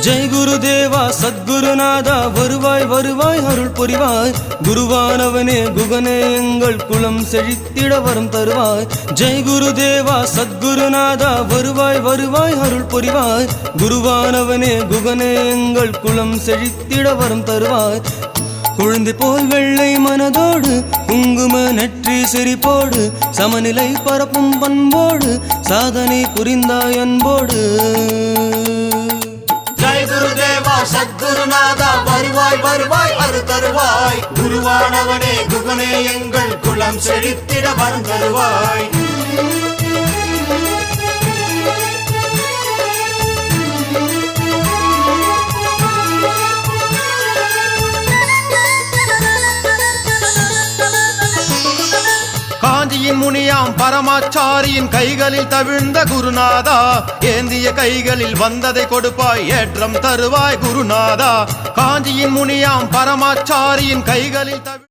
ஜெய் குரு தேவா சத்குருநாதா வருவாய் வருவாய் அருள் புரிவாய். குருவானவனே குகனே எங்கள் குலம் செழித்திட வரம் தருவாய். ஜெய் குரு தேவா சத்குருநாதா வருவாய் வருவாய் அருள் புரிவாய். குருவானவனே குகனே எங்கள் குலம் செழித்திட வரம் தருவாய். குழந்தை போல் வெள்ளை மனதோடு குங்கும நெற்றி சிரிப்போடு சமநிலை பரப்பும் பண்போடு சாதனை புரிந்தாய் அன்போடு. சத்குருநாதா வருவாய் வருவாய் அரு தருவாய். குருவானவனே குகனே எங்கள் குலம் செழித்திட வரம் தருவாய். காஞ்சியின் முனியாம் பரமாச்சாரியின் கைகளில் தவிழ்ந்த குருநாதா ஏந்திய கைகளில் வந்ததை கொடுப்பாய் ஏற்றம் தருவாய் குருநாதா. காஞ்சியின் முனியாம் பரமாச்சாரியின் கைகளில் தவி